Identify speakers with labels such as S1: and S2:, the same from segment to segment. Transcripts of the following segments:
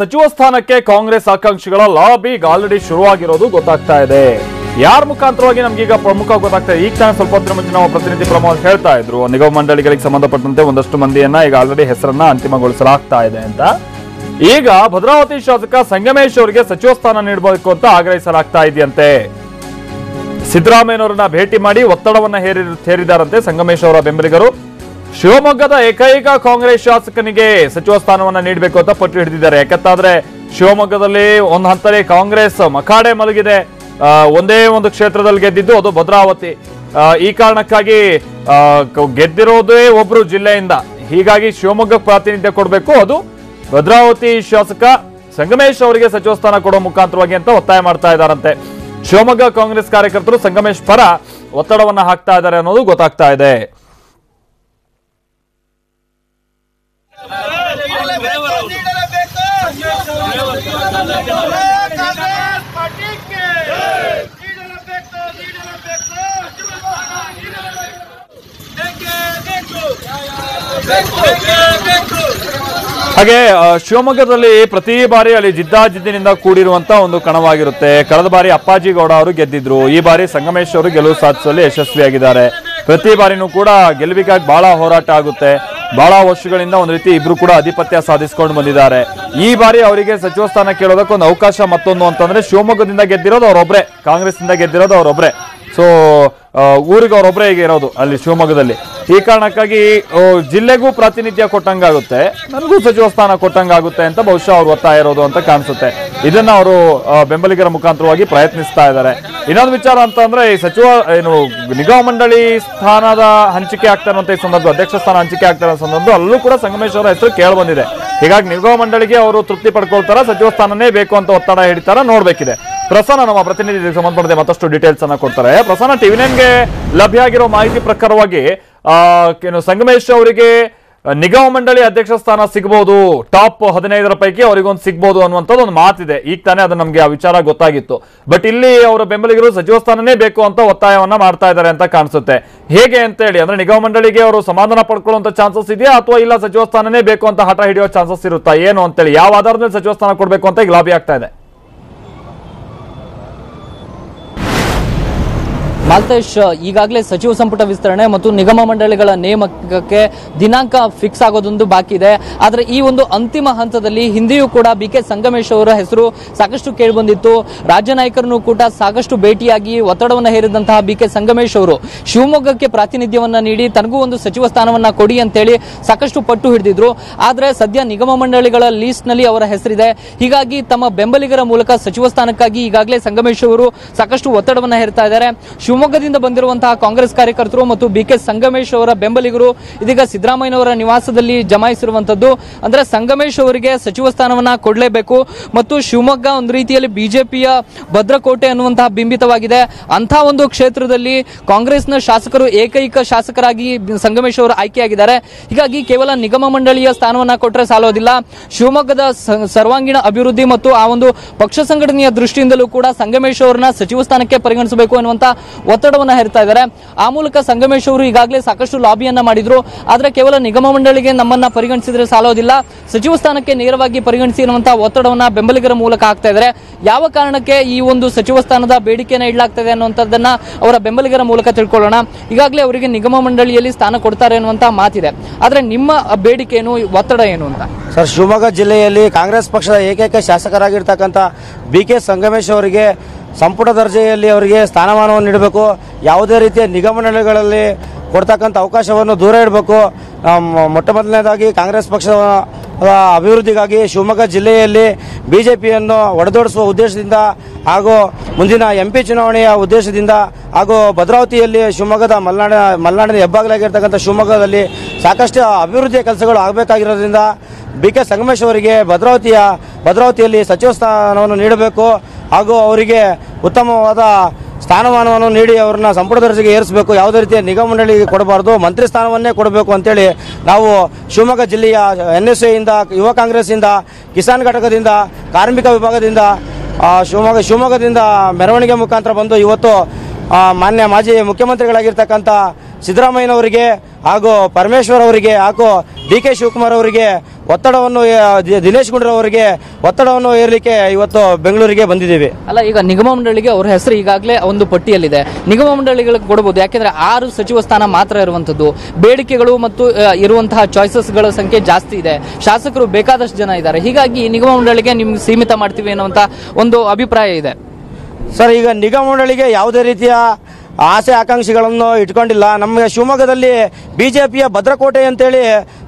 S1: ಸಚಿವ ಸ್ಥಾನಕ್ಕೆ ಕಾಂಗ್ರೆಸ್ ಆಕಾಂಕ್ಷಿಗಳ ಲಾಬಿ ಆಲ್ರೆಡಿ ಶುರುವಾಗಿರೋದು ಗೊತ್ತಾಗ್ತಾ ಇದೆ. ಯಾರ ಮುಖಾಂತರವಾಗಿ ನಮ್ಗೀಗ ಪ್ರಮುಖ ಗೊತ್ತಾಗ್ತಾ ಇದೆ? ಈಗ ತಾನೇ ಸ್ವಲ್ಪ ಹೊತ್ತಿನ ಮುಂಚೆ ನಾವು ಪ್ರತಿನಿಧಿ ಪ್ರಮೋದ್ ಹೇಳ್ತಾ ಇದ್ರು. ನಿಗಮ ಮಂಡಳಿಗಳಿಗೆ ಸಂಬಂಧಪಟ್ಟಂತೆ ಒಂದಷ್ಟು ಮಂದಿಯನ್ನ ಈಗ ಆಲ್ರೆಡಿ ಹೆಸರನ್ನ ಅಂತಿಮಗೊಳಿಸಲಾಗ್ತಾ ಇದೆ ಅಂತ. ಈಗ ಭದ್ರಾವತಿ ಶಾಸಕ ಸಂಗಮೇಶ್ ಅವರಿಗೆ ಸಚಿವ ಸ್ಥಾನ ನೀಡಬೇಕು ಅಂತ ಆಗ್ರಹಿಸಲಾಗ್ತಾ ಇದೆಯಂತೆ. ಸಿದ್ದರಾಮಯ್ಯನವರನ್ನ ಭೇಟಿ ಮಾಡಿ ಒತ್ತಡವನ್ನ ಹೇರಿ, ಹೇರಿದಾರಂತೆ ಸಂಗಮೇಶ್ ಅವರ ಬೆಂಬಲಿಗರು. ಶಿವಮೊಗ್ಗದ ಏಕೈಕ ಕಾಂಗ್ರೆಸ್ ಶಾಸಕನಿಗೆ ಸಚಿವ ಸ್ಥಾನವನ್ನ ನೀಡಬೇಕು ಅಂತ ಪಟ್ಟು ಹಿಡಿದಿದ್ದಾರೆ. ಯಾಕಂತಾದ್ರೆ ಶಿವಮೊಗ್ಗದಲ್ಲಿ ಒಂದು ಹಂತದಲ್ಲಿ ಕಾಂಗ್ರೆಸ್ ಮಖಾಡೆ ಮಲಗಿದೆ. ಒಂದೇ ಒಂದು ಕ್ಷೇತ್ರದಲ್ಲಿ ಗೆದ್ದಿದ್ದು ಅದು ಭದ್ರಾವತಿ. ಈ ಕಾರಣಕ್ಕಾಗಿ ಗೆದ್ದಿರೋದೇ ಒಬ್ರು ಜಿಲ್ಲೆಯಿಂದ. ಹೀಗಾಗಿ ಶಿವಮೊಗ್ಗ ಪ್ರಾತಿನಿಧ್ಯ ಕೊಡಬೇಕು. ಅದು ಭದ್ರಾವತಿ ಶಾಸಕ ಸಂಗಮೇಶ್ ಅವರಿಗೆ ಸಚಿವ ಸ್ಥಾನ ಕೊಡೋ ಮುಖಾಂತರವಾಗಿ ಅಂತ ಒತ್ತಾಯ ಮಾಡ್ತಾ ಇದ್ದಾರಂತೆ. ಶಿವಮೊಗ್ಗ ಕಾಂಗ್ರೆಸ್ ಕಾರ್ಯಕರ್ತರು ಸಂಗಮೇಶ್ ಪರ ಒತ್ತಡವನ್ನ ಹಾಕ್ತಾ ಇದ್ದಾರೆ ಅನ್ನೋದು ಗೊತ್ತಾಗ್ತಾ ಇದೆ. ಹಾಗೆ ಶಿವಮೊಗ್ಗದಲ್ಲಿ ಪ್ರತಿ ಬಾರಿ ಅಲ್ಲಿ ಜಿದ್ದಾಜಿದ್ದಿನಿಂದ ಕೂಡಿರುವಂತ ಒಂದು ಕಣವಾಗಿರುತ್ತೆ. ಕಳೆದ ಬಾರಿ ಅಪ್ಪಾಜಿ ಗೌಡ ಅವರು ಗೆದ್ದಿದ್ರು. ಈ ಬಾರಿ ಸಂಗಮೇಶ್ ಅವರು ಗೆಲುವು ಸಾಧಿಸುವಲ್ಲಿ ಯಶಸ್ವಿಯಾಗಿದ್ದಾರೆ. ಪ್ರತಿ ಬಾರಿನೂ ಕೂಡ ಗೆಲುವಿಗಾಗಿ ಬಹಳ ಹೋರಾಟ ಆಗುತ್ತೆ. ಬಹಳ ವರ್ಷಗಳಿಂದ ಒಂದು ರೀತಿ ಇಬ್ರು ಕೂಡ ಆಧಿಪತ್ಯ ಸಾಧಿಸಿಕೊಂಡು ಬಂದಿದ್ದಾರೆ. ಈ ಬಾರಿ ಅವರಿಗೆ ಸಚಿವ ಸ್ಥಾನ ಕೇಳೋದಕ್ಕೆ ಒಂದು ಅವಕಾಶ ಮತ್ತೊಂದು ಅಂತಂದ್ರೆ ಶಿವಮೊಗ್ಗದಿಂದ ಗೆದ್ದಿರೋದು ಅವರೊಬ್ರೆ ಕಾಂಗ್ರೆಸ್ನಿಂದ ಗೆದ್ದಿರೋದು ಅವರೊಬ್ರೆ. ಸೊ ಊರಿಗೆ ಅವರೊಬ್ಬರೇ ಈಗ ಇರೋದು ಅಲ್ಲಿ ಶಿವಮೊಗ್ಗದಲ್ಲಿ. ಈ ಕಾರಣಕ್ಕಾಗಿ ಜಿಲ್ಲೆಗೂ ಪ್ರಾತಿನಿಧ್ಯ ಕೊಟ್ಟಂಗಾಗುತ್ತೆ ನನಗೂ ಸಚಿವ ಸ್ಥಾನ ಕೊಟ್ಟಂಗಾಗುತ್ತೆ ಅಂತ ಬಹುಶಃ ಅವ್ರು ಒತ್ತಾಯ ಇರೋದು ಅಂತ ಕಾಣಿಸುತ್ತೆ. ಇದನ್ನ ಅವರು ಬೆಂಬಲಿಗರ ಮುಖಾಂತರವಾಗಿ ಪ್ರಯತ್ನಿಸ್ತಾ ಇದ್ದಾರೆ. ಇನ್ನೊಂದು ವಿಚಾರ ಅಂತಂದ್ರೆ ಈ ಸಚಿವ, ಏನು ನಿಗಮ ಮಂಡಳಿ ಸ್ಥಾನದ ಹಂಚಿಕೆ ಆಗ್ತಾ ಅಂತ ಈ ಸಂದರ್ಭ, ಅಧ್ಯಕ್ಷ ಸ್ಥಾನ ಹಂಚಿಕೆ ಆಗ್ತಾ ಇರೋ ಸಂದರ್ಭ ಅಲ್ಲೂ ಕೂಡ ಸಂಗಮೇಶ್ವರ ಹೆಸರು ಕೇಳಿ ಬಂದಿದೆ. ಹೀಗಾಗಿ ನಿಗಮ ಮಂಡಳಿಗೆ ಅವರು ತೃಪ್ತಿ ಪಡ್ಕೊಳ್ತಾರ, ಸಚಿವ ಸ್ಥಾನನೇ ಬೇಕು ಅಂತ ಒತ್ತಡ ಹಿಡಿತಾರ ನೋಡ್ಬೇಕಿದೆ. ಪ್ರಸನ್ನ ನಮ್ಮ ಪ್ರತಿನಿಧಿ ಸಂಬಂಧಪಟ್ಟಂತೆ ಮತ್ತಷ್ಟು ಡೀಟೇಲ್ಸ್ ಅನ್ನ ಕೊಡ್ತಾರೆ. ಪ್ರಸನ್ನ ಟಿವಿ ನೈನ್ಗೆ ಲಭ್ಯ ಆಗಿರೋ ಮಾಹಿತಿ ಪ್ರಕಾರವಾಗಿ ಏನು, ಸಂಗಮೇಶ್ ಅವರಿಗೆ ನಿಗಮ ಮಂಡಳಿ ಅಧ್ಯಕ್ಷ ಸ್ಥಾನ ಸಿಗಬಹುದು ಟಾಪ್ ಹದಿನೈದರ ಪೈಕಿ ಅವರಿಗೊಂದು ಸಿಗ್ಬೋದು ಅನ್ನುವಂಥದ್ದು ಒಂದು ಮಾತಿದೆ. ಈಗ ತಾನೇ ಅದು ನಮಗೆ ಆ ವಿಚಾರ ಗೊತ್ತಾಗಿತ್ತು. ಬಟ್ ಇಲ್ಲಿ ಅವರ ಬೆಂಬಲಿಗರು ಸಚಿವ ಸ್ಥಾನನೇ ಬೇಕು ಅಂತ ಒತ್ತಾಯವನ್ನ ಮಾಡ್ತಾ ಇದ್ದಾರೆ ಅಂತ ಕಾಣಿಸುತ್ತೆ. ಹೇಗೆ ಅಂತ ಹೇಳಿ, ಅಂದ್ರೆ ನಿಗಮ ಮಂಡಳಿಗೆ ಅವರು ಸಮಾಧಾನ ಪಡ್ಕೊಳ್ಳುವಂತ ಚಾನ್ಸಸ್ ಇದೆಯಾ ಅಥವಾ ಇಲ್ಲ ಸಚಿವ ಸ್ಥಾನನೇ ಬೇಕು ಅಂತ ಹಠ ಹಿಡಿಯೋ ಚಾನ್ಸಸ್ ಇರುತ್ತಾ? ಏನು ಅಂತೇಳಿ, ಯಾವ ಆಧಾರದ ಸಚಿವ ಸ್ಥಾನ ಕೊಡಬೇಕು ಅಂತ ಈಗ ಲಾಬಿ ಆಗ್ತಾ ಇದೆ.
S2: ಮಾಲ್ತೇಶ್, ಈಗಾಗಲೇ ಸಚಿವ ಸಂಪುಟ ವಿಸ್ತರಣೆ ಮತ್ತು ನಿಗಮ ಮಂಡಳಿಗಳ ನೇಮಕಕ್ಕೆ ದಿನಾಂಕ ಫಿಕ್ಸ್ ಆಗೋದೊಂದು ಬಾಕಿ ಇದೆ. ಆದರೆ ಈ ಒಂದು ಅಂತಿಮ ಹಂತದಲ್ಲಿ ಹಿಂದೆಯೂ ಕೂಡ ಬಿ ಕೆ ಸಂಗಮೇಶ್ ಅವರ ಹೆಸರು ಸಾಕಷ್ಟು ಕೇಳಿಬಂದಿತ್ತು. ರಾಜ್ಯ ನಾಯಕರನ್ನು ಕೂಡ ಸಾಕಷ್ಟು ಭೇಟಿಯಾಗಿ ಒತ್ತಡವನ್ನು ಹೇರಿದಂತಹ ಬಿ ಕೆ ಸಂಗಮೇಶ್ ಅವರು ಶಿವಮೊಗ್ಗಕ್ಕೆ ಪ್ರಾತಿನಿಧ್ಯವನ್ನ ನೀಡಿ ತನಗೂ ಒಂದು ಸಚಿವ ಸ್ಥಾನವನ್ನ ಕೊಡಿ ಅಂತೇಳಿ ಸಾಕಷ್ಟು ಪಟ್ಟು ಹಿಡಿದಿದ್ರು. ಆದರೆ ಸದ್ಯ ನಿಗಮ ಮಂಡಳಿಗಳ ಲೀಸ್ಟ್ನಲ್ಲಿ ಅವರ ಹೆಸರಿದೆ. ಹೀಗಾಗಿ ತಮ್ಮ ಬೆಂಬಲಿಗರ ಮೂಲಕ ಸಚಿವ ಸ್ಥಾನಕ್ಕಾಗಿ ಈಗಾಗಲೇ ಸಂಗಮೇಶ್ ಅವರು ಸಾಕಷ್ಟು ಒತ್ತಡವನ್ನ ಹೇರ್ತಾ ಇದ್ದಾರೆ. ಶಿವಮೊಗ್ಗದಿಂದ ಬಂದಿರುವಂತಹ ಕಾಂಗ್ರೆಸ್ ಕಾರ್ಯಕರ್ತರು ಮತ್ತು ಬಿ ಕೆ ಸಂಗಮೇಶ್ ಅವರ ಬೆಂಬಲಿಗರು, ಇದೀಗ ಸಿದ್ದರಾಮಯ್ಯನವರ ನಿವಾಸದಲ್ಲಿ ಜಮಾಯಿಸಿರುವಂತದ್ದು ಅಂದ್ರೆ ಸಂಗಮೇಶ್ ಅವರಿಗೆ ಸಚಿವ ಸ್ಥಾನವನ್ನ ಕೊಡಲೇಬೇಕು ಮತ್ತು ಶಿವಮೊಗ್ಗ ಒಂದು ರೀತಿಯಲ್ಲಿ ಬಿಜೆಪಿಯ ಭದ್ರಕೋಟೆ ಅನ್ನುವಂತಹ ಬಿಂಬಿತವಾಗಿದೆ. ಅಂಥ ಒಂದು ಕ್ಷೇತ್ರದಲ್ಲಿ ಕಾಂಗ್ರೆಸ್ನ ಶಾಸಕರು ಏಕೈಕ ಶಾಸಕರಾಗಿ ಸಂಗಮೇಶ್ ಅವರು ಆಯ್ಕೆಯಾಗಿದ್ದಾರೆ. ಹೀಗಾಗಿ ಕೇವಲ ನಿಗಮ ಮಂಡಳಿಯ ಸ್ಥಾನವನ್ನ ಕೊಟ್ಟರೆ ಸಾಲೋದಿಲ್ಲ. ಶಿವಮೊಗ್ಗದ ಸರ್ವಾಂಗೀಣ ಅಭಿವೃದ್ಧಿ ಮತ್ತು ಆ ಒಂದು ಪಕ್ಷ ಸಂಘಟನೆಯ ದೃಷ್ಟಿಯಿಂದಲೂ ಕೂಡ ಸಂಗಮೇಶ್ ಅವರನ್ನ ಸಚಿವ ಸ್ಥಾನಕ್ಕೆ ಪರಿಗಣಿಸಬೇಕು ಅನ್ನುವಂತ ಒತ್ತಡವನ್ನ ಹೇರ್ತಾ ಇದ್ದಾರೆ. ಆ ಮೂಲಕ ಸಂಗಮೇಶ್ ಅವರು ಈಗಾಗಲೇ ಸಾಕಷ್ಟು ಲಾಬಿಯನ್ನ ಮಾಡಿದ್ರು. ಆದರೆ ಕೇವಲ ನಿಗಮ ಮಂಡಳಿಗೆ ನಮ್ಮನ್ನ ಪರಿಗಣಿಸಿದ್ರೆ ಸಾಲೋದಿಲ್ಲ. ಸಚಿವ ಸ್ಥಾನಕ್ಕೆ ನೇರವಾಗಿ ಪರಿಗಣಿಸಿ ಒತ್ತಡವನ್ನ ಬೆಂಬಲಿಗರ ಮೂಲಕ ಆಗ್ತಾ ಇದ್ದಾರೆ. ಯಾವ ಕಾರಣಕ್ಕೆ ಈ ಒಂದು ಸಚಿವ ಸ್ಥಾನದ ಬೇಡಿಕೆಯನ್ನ ಇಡಲಾಗ್ತದೆ ಅನ್ನುವಂಥದ್ದನ್ನ ಅವರ ಬೆಂಬಲಿಗರ ಮೂಲಕ ತಿಳ್ಕೊಳ್ಳೋಣ. ಈಗಾಗಲೇ ಅವರಿಗೆ ನಿಗಮ ಮಂಡಳಿಯಲ್ಲಿ ಸ್ಥಾನ ಕೊಡ್ತಾರೆ ಅನ್ನುವಂತ ಮಾತಿದೆ. ಆದ್ರೆ ನಿಮ್ಮ ಬೇಡಿಕೆ ಏನು, ಒತ್ತಡ ಏನು ಅಂತ?
S3: ಸರ್, ಶಿವಮೊಗ್ಗ ಜಿಲ್ಲೆಯಲ್ಲಿ ಕಾಂಗ್ರೆಸ್ ಪಕ್ಷದ ಏಕೈಕ ಶಾಸಕರಾಗಿರ್ತಕ್ಕಂಥ ಬಿ ಕೆ ಸಂಗಮೇಶ್ ಅವರಿಗೆ ಸಂಪುಟ ದರ್ಜೆಯಲ್ಲಿ ಅವರಿಗೆ ಸ್ಥಾನಮಾನವನ್ನು ನೀಡಬೇಕು. ಯಾವುದೇ ರೀತಿಯ ನಿಗಮಗಳಲ್ಲಿ ಕೊಡ್ತಕ್ಕಂಥ ಅವಕಾಶವನ್ನು ದೂರ ಇಡಬೇಕು. ಮೊಟ್ಟ ಮೊದಲನೇದಾಗಿ ಕಾಂಗ್ರೆಸ್ ಪಕ್ಷದ ಅಭಿವೃದ್ಧಿಗಾಗಿ ಶಿವಮೊಗ್ಗ ಜಿಲ್ಲೆಯಲ್ಲಿ ಬಿ ಜೆ ಪಿಯನ್ನು ಒಡೆದೋಡಿಸುವ ಉದ್ದೇಶದಿಂದ ಹಾಗೂ ಮುಂದಿನ ಎಂ ಪಿ ಚುನಾವಣೆಯ ಉದ್ದೇಶದಿಂದ ಹಾಗೂ ಭದ್ರಾವತಿಯಲ್ಲಿ ಶಿವಮೊಗ್ಗದ ಮಲ್ನಾಡ, ಮಲೆನಾಡಿನ ಹೆಬ್ಬಾಗಲಾಗಿರ್ತಕ್ಕಂಥ ಶಿವಮೊಗ್ಗದಲ್ಲಿ ಸಾಕಷ್ಟು ಅಭಿವೃದ್ಧಿಯ ಕೆಲಸಗಳು ಆಗಬೇಕಾಗಿರೋದ್ರಿಂದ ಬಿ ಕೆ ಸಂಗಮೇಶ್ ಅವರಿಗೆ ಭದ್ರಾವತಿಯ, ಭದ್ರಾವತಿಯಲ್ಲಿ ಸಚಿವ ಸ್ಥಾನವನ್ನು ನೀಡಬೇಕು. ಹಾಗೂ ಅವರಿಗೆ ಉತ್ತಮವಾದ ಸ್ಥಾನಮಾನವನ್ನು ನೀಡಿ ಅವ್ರನ್ನ ಸಂಪುಟ ದರ್ಜೆಗೆ ಏರಿಸಬೇಕು, ಯಾವುದೇ ರೀತಿಯ ನಿಗಮ ಮಂಡಳಿಗೆ ಕೊಡಬಾರ್ದು, ಮಂತ್ರಿ ಸ್ಥಾನವನ್ನೇ ಕೊಡಬೇಕು ಅಂತೇಳಿ ನಾವು ಶಿವಮೊಗ್ಗ ಜಿಲ್ಲೆಯ ಎನ್ ಎಸ್ ಎಯಿಂದ ಯುವ ಕಾಂಗ್ರೆಸ್ಸಿಂದ, ಕಿಸಾನ್ ಘಟಕದಿಂದ, ಕಾರ್ಮಿಕ ವಿಭಾಗದಿಂದ ಶಿವಮೊಗ್ಗ, ಶಿವಮೊಗ್ಗದಿಂದ ಮೆರವಣಿಗೆ ಮುಖಾಂತರ ಬಂದು ಇವತ್ತು ಮಾನ್ಯ ಮಾಜಿ ಮುಖ್ಯಮಂತ್ರಿಗಳಾಗಿರ್ತಕ್ಕಂಥ ಸಿದ್ದರಾಮಯ್ಯನವರಿಗೆ ಹಾಗೂ ಪರಮೇಶ್ವರ್ ಅವರಿಗೆ ಹಾಗೂ ಡಿ ಕೆ ಶಿವಕುಮಾರ್ ಅವರಿಗೆ ಒತ್ತಡವನ್ನು ದಿನೇಶ್ ಗುಂಡ್ರ ಅವರಿಗೆ ಒತ್ತಡವನ್ನು ಏರ್ಲಿಕ್ಕೆ ಇವತ್ತು ಬೆಂಗಳೂರಿಗೆ ಬಂದಿದ್ದೀವಿ.
S2: ಅಲ್ಲ ಈಗ ನಿಗಮ ಮಂಡಳಿಗೆ ಅವರ ಹೆಸರು ಈಗಾಗಲೇ ಒಂದು ಪಟ್ಟಿಯಲ್ಲಿದೆ. ನಿಗಮ ಮಂಡಳಿಗಳಿಗೆ ಕೊಡಬಹುದು ಯಾಕೆಂದ್ರೆ ಆರು ಸಚಿವ ಸ್ಥಾನ ಮಾತ್ರ ಇರುವಂತದ್ದು ಬೇಡಿಕೆಗಳು ಮತ್ತು ಇರುವಂತಹ ಚಾಯ್ಸಸ್ಗಳ ಸಂಖ್ಯೆ ಜಾಸ್ತಿ ಇದೆ. ಶಾಸಕರು ಬೇಕಾದಷ್ಟು ಜನ ಇದ್ದಾರೆ. ಹೀಗಾಗಿ ನಿಗಮ ಮಂಡಳಿಗೆ ನಿಮ್ಗೆ ಸೀಮಿತ ಮಾಡ್ತೀವಿ ಅನ್ನುವಂತ ಒಂದು ಅಭಿಪ್ರಾಯ ಇದೆ.
S3: ಸರ್ ಈಗ ನಿಗಮ ಮಂಡಳಿಗೆ ಯಾವುದೇ ರೀತಿಯ ಆಸೆ ಆಕಾಂಕ್ಷಿಗಳನ್ನು ಇಟ್ಕೊಂಡಿಲ್ಲ. ನಮಗೆ ಶಿವಮೊಗ್ಗದಲ್ಲಿ ಬಿ ಜೆ ಪಿಯ ಭದ್ರಕೋಟೆ ಅಂತೇಳಿ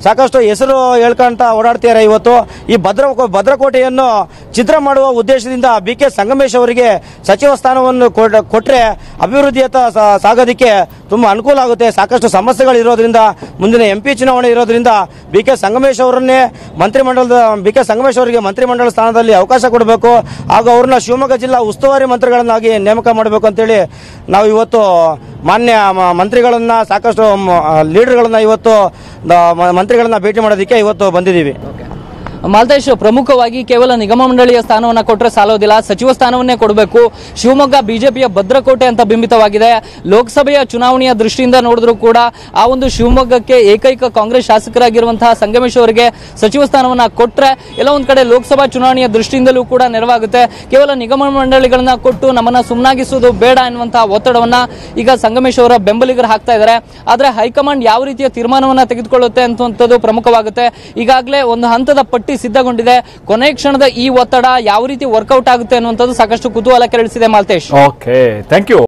S3: ಸಾಕಷ್ಟು ಹೆಸರು ಹೇಳ್ಕೊಂತ ಓಡಾಡ್ತಿದ್ದಾರೆ ಇವತ್ತು. ಈ ಭದ್ರ ಭದ್ರಕೋಟೆಯನ್ನು ಚಿತ್ರ ಮಾಡುವ ಉದ್ದೇಶದಿಂದ ಬಿ ಕೆ ಸಂಗಮೇಶ್ ಅವರಿಗೆ ಸಚಿವ ಸ್ಥಾನವನ್ನು ಕೊಟ್ಟರೆ ಅಭಿವೃದ್ಧಿಯತ್ತ ಸಾಗೋದಕ್ಕೆ ತುಂಬ ಅನುಕೂಲ ಆಗುತ್ತೆ. ಸಾಕಷ್ಟು ಸಮಸ್ಯೆಗಳು ಇರೋದ್ರಿಂದ, ಮುಂದಿನ ಎಂ ಪಿ ಚುನಾವಣೆ ಇರೋದ್ರಿಂದ ಬಿ ಕೆ ಸಂಗಮೇಶ್ ಅವರನ್ನೇ ಮಂತ್ರಿಮಂಡಲದ ಬಿ ಕೆ ಸಂಗಮೇಶ್ ಅವರಿಗೆ ಮಂತ್ರಿಮಂಡಲ ಸ್ಥಾನದಲ್ಲಿ ಅವಕಾಶ ಕೊಡಬೇಕು. ಹಾಗೂ ಅವ್ರನ್ನ ಶಿವಮೊಗ್ಗ ಜಿಲ್ಲಾ ಉಸ್ತುವಾರಿ ಮಂತ್ರಿಗಳನ್ನಾಗಿ ನೇಮಕ ಮಾಡಬೇಕು ಅಂತೇಳಿ ನಾವು ಇವತ್ತು ಮಾನ್ಯ ಮಂತ್ರಿಗಳನ್ನ, ಸಾಕಷ್ಟು ಲೀಡರ್ಗಳನ್ನು ಇವತ್ತು ಮಂತ್ರಿಗಳನ್ನ ಭೇಟಿ ಮಾಡೋದಕ್ಕೆ ಇವತ್ತು ಬಂದಿದ್ದೀವಿ.
S2: ಮಾಲ್ತೇಶ್ ಪ್ರಮುಖವಾಗಿ ಕೇವಲ ನಿಗಮ ಮಂಡಳಿಯ ಸ್ಥಾನವನ್ನ ಕೊಟ್ಟರೆ ಸಾಲೋದಿಲ್ಲ, ಸಚಿವ ಸ್ಥಾನವನ್ನೇ ಕೊಡಬೇಕು. ಶಿವಮೊಗ್ಗ ಬಿಜೆಪಿಯ ಭದ್ರಕೋಟೆ ಅಂತ ಬಿಂಬಿತವಾಗಿದೆ. ಲೋಕಸಭೆಯ ಚುನಾವಣೆಯ ದೃಷ್ಟಿಯಿಂದ ನೋಡಿದ್ರು ಕೂಡ ಆ ಒಂದು ಶಿವಮೊಗ್ಗಕ್ಕೆ ಏಕೈಕ ಕಾಂಗ್ರೆಸ್ ಶಾಸಕರಾಗಿರುವಂತಹ ಸಂಗಮೇಶ್ ಅವರಿಗೆ ಸಚಿವ ಸ್ಥಾನವನ್ನ ಕೊಟ್ಟರೆ ಎಲ್ಲ ಒಂದು ಕಡೆ ಲೋಕಸಭಾ ಚುನಾವಣೆಯ ದೃಷ್ಟಿಯಿಂದಲೂ ಕೂಡ ನೆರವಾಗುತ್ತೆ. ಕೇವಲ ನಿಗಮ ಮಂಡಳಿಗಳನ್ನ ಕೊಟ್ಟು ನಮ್ಮನ್ನ ಸುಮ್ಮನಾಗಿಸುವುದು ಬೇಡ ಎನ್ನುವಂತಹ ಒತ್ತಡವನ್ನ ಈಗ ಸಂಗಮೇಶ್ ಅವರ ಬೆಂಬಲಿಗರು ಹಾಕ್ತಾ ಇದ್ದಾರೆ. ಆದರೆ ಹೈಕಮಾಂಡ್ ಯಾವ ರೀತಿಯ ತೀರ್ಮಾನವನ್ನು ತೆಗೆದುಕೊಳ್ಳುತ್ತೆ ಅಂತದ್ದು ಪ್ರಮುಖವಾಗುತ್ತೆ. ಈಗಾಗಲೇ ಒಂದು ಹಂತದ ಪಟ್ಟಿ ಸಿದ್ಧಗೊಂಡಿದೆ. ಕೊನೆ ಕ್ಷಣದ ಈ ಒತ್ತಡ ಯಾವ ರೀತಿ ವರ್ಕೌಟ್ ಆಗುತ್ತೆ ಅನ್ನುವಂಥದ್ದು ಸಾಕಷ್ಟು ಕುತೂಹಲ ಕೆರಳಿಸಿದೆ ಮಾಲ್ತೇಶ್.
S1: Okay thank you